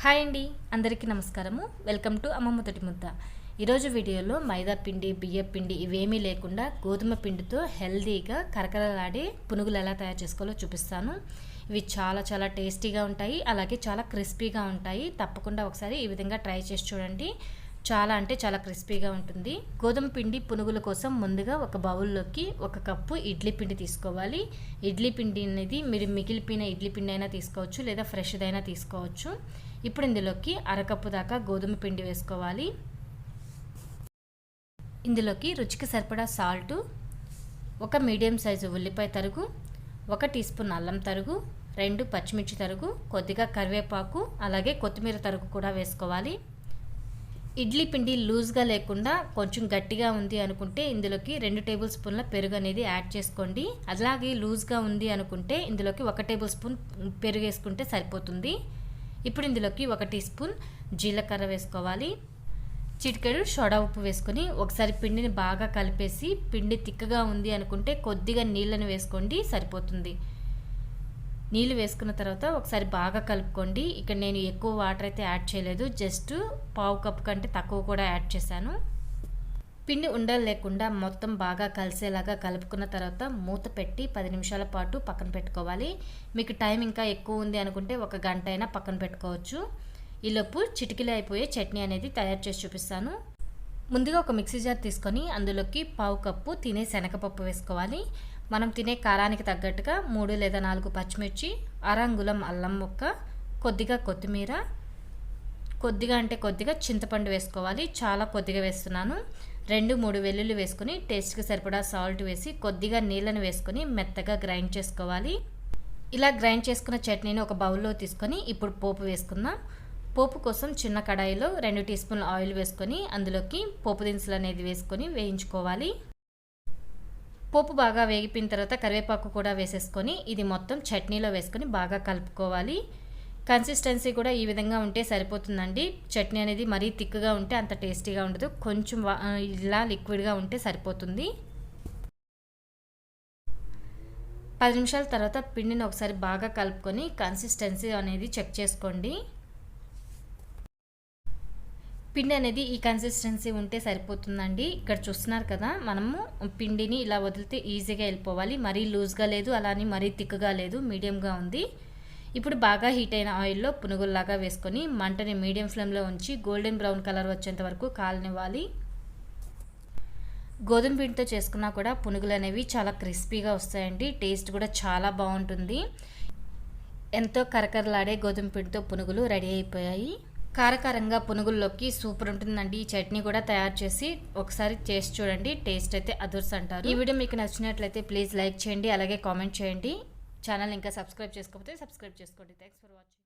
Hi అండి అందరికీ నమస్కారము. వెల్కమ్ టు అమ్మ తొటి ముద్ద. ఈరోజు వీడియోలో మైదా పిండి బియ్యం పిండి ఇవేమీ లేకుండా గోధుమ పిండితో హెల్దీగా కరకరలాడే పునుగులు ఎలా తయారు చేసుకోవాలో చూపిస్తాను. ఇవి చాలా చాలా టేస్టీగా ఉంటాయి అలాగే చాలా క్రిస్పీగా ఉంటాయి. తప్పకుండా ఒకసారి ఈ విధంగా ట్రై చేసి చూడండి. చాలా అంటే చాలా క్రిస్పీగా ఉంటుంది. గోధుమ పిండి పునుగుల కోసం ముందుగా ఒక బౌల్లోకి ఒక కప్పు ఇడ్లీ పిండి తీసుకోవాలి. ఇడ్లీ పిండి అనేది మీరు మిగిలిపోయిన ఇడ్లీ పిండి అయినా తీసుకోవచ్చు లేదా ఫ్రెష్దైనా తీసుకోవచ్చు. ఇప్పుడు ఇందులోకి అరకప్పు దాకా గోధుమ పిండి వేసుకోవాలి. ఇందులోకి రుచికి సరిపడా సాల్టు ఒక మీడియం సైజు ఉల్లిపాయ తరుగు ఒక టీ స్పూన్ అల్లం తరుగు రెండు పచ్చిమిర్చి తరుగు కొద్దిగా కరివేపాకు అలాగే కొత్తిమీర తరుగు కూడా వేసుకోవాలి. ఇడ్లీ పిండి లూజ్గా లేకుండా కొంచెం గట్టిగా ఉంది అనుకుంటే ఇందులోకి రెండు టేబుల్ స్పూన్ల పెరుగు అనేది యాడ్ చేసుకోండి. అలాగే లూజ్గా ఉంది అనుకుంటే ఇందులోకి ఒక టేబుల్ స్పూన్ పెరుగు వేసుకుంటే సరిపోతుంది. ఇప్పుడు ఇందులోకి ఒక టీ స్పూన్ జీలకర్ర వేసుకోవాలి. చిటికెడు సోడా ఉప్పు వేసుకొని ఒకసారి పిండిని బాగా కలిపేసి పిండి తిక్కగా ఉంది అనుకుంటే కొద్దిగా నీళ్ళని వేసుకోండి సరిపోతుంది. నీళ్ళు వేసుకున్న తర్వాత ఒకసారి బాగా కలుపుకోండి. ఇక్కడ నేను ఎక్కువ వాటర్ అయితే యాడ్ చేయలేదు. జస్ట్ పావు కప్ కంటే తక్కువ కూడా యాడ్ చేశాను. పిండి ఉండలు లేకుండా మొత్తం బాగా కలిసేలాగా కలుపుకున్న తర్వాత మూత పెట్టి పది నిమిషాల పాటు పక్కన పెట్టుకోవాలి. మీకు టైం ఇంకా ఎక్కువ ఉంది అనుకుంటే ఒక గంట అయినా పక్కన పెట్టుకోవచ్చు. ఈలోపు చిటికలు అయిపోయే చట్నీ అనేది తయారు చేసి చూపిస్తాను. ముందుగా ఒక మిక్సీ జార్ తీసుకొని అందులోకి పావు కప్పు తినే శనగపప్పు వేసుకోవాలి. మనం తినే కారానికి తగ్గట్టుగా మూడు లేదా నాలుగు పచ్చిమిర్చి అరంగులం అల్లం ముక్క కొద్దిగా కొత్తిమీర కొద్దిగా అంటే కొద్దిగా చింతపండు వేసుకోవాలి. చాలా కొద్దిగా వేస్తున్నాను. రెండు మూడు వెల్లుల్లి వేసుకుని టేస్ట్కి సరిపడా సాల్ట్ వేసి కొద్దిగా నీళ్ళని వేసుకొని మెత్తగా గ్రైండ్ చేసుకోవాలి. ఇలా గ్రైండ్ చేసుకున్న చట్నీని ఒక బౌల్లో తీసుకొని ఇప్పుడు పోపు వేసుకుందాం. పోపు కోసం చిన్న కడాయిలో రెండు టీ స్పూన్ల ఆయిల్ వేసుకొని అందులోకి పోపు దినుసులు అనేది వేసుకొని వేయించుకోవాలి. పోపు బాగా వేగిపోయిన తర్వాత కరివేపాకు కూడా వేసేసుకొని ఇది మొత్తం చట్నీలో వేసుకొని బాగా కలుపుకోవాలి. కన్సిస్టెన్సీ కూడా ఈ విధంగా ఉంటే సరిపోతుందండి. చట్నీ అనేది మరీ థిక్గా ఉంటే అంత టేస్టీగా ఉండదు. కొంచెం ఇలా లిక్విడ్గా ఉంటే సరిపోతుంది. పది నిమిషాల తర్వాత పిండిని ఒకసారి బాగా కలుపుకొని కన్సిస్టెన్సీ అనేది చెక్ చేసుకోండి. పిండి అనేది ఈ కన్సిస్టెన్సీ ఉంటే సరిపోతుందండి. ఇక్కడ చూస్తున్నారు కదా మనము పిండిని ఇలా వదిలితే ఈజీగా వెళ్ళిపోవాలి. మరీ లూజ్గా లేదు అలానే మరీ థిక్గా లేదు మీడియంగా ఉంది. ఇప్పుడు బాగా హీట్ అయిన ఆయిల్లో పునుగుల్లాగా వేసుకొని మంటని మీడియం ఫ్లేమ్లో ఉంచి గోల్డెన్ బ్రౌన్ కలర్ వచ్చేంత వరకు కాలనివ్వాలి. గోధుమ పిండితో చేసుకున్నా కూడా పునుగులు అనేవి చాలా క్రిస్పీగా వస్తాయండి. టేస్ట్ కూడా చాలా బాగుంటుంది. ఎంతో కరకరలాడే గోధుమ పిండితో పునుగులు రెడీ అయిపోయాయి. కారకారంగా పునుగుల్లోకి సూపర్ ఉంటుందండి. ఈ చట్నీ కూడా తయారు చేసి ఒకసారి చేసి చూడండి. టేస్ట్ అయితే అదుర్స్ అంటారు. ఈ వీడియో మీకు నచ్చినట్లయితే ప్లీజ్ లైక్ చేయండి. అలాగే కామెంట్ చేయండి. ఛానల్ ఇంకా సబ్స్క్రైబ్ చేసుకోకపోతే సబ్స్క్రైబ్ చేసుకోండి. Thanks for watching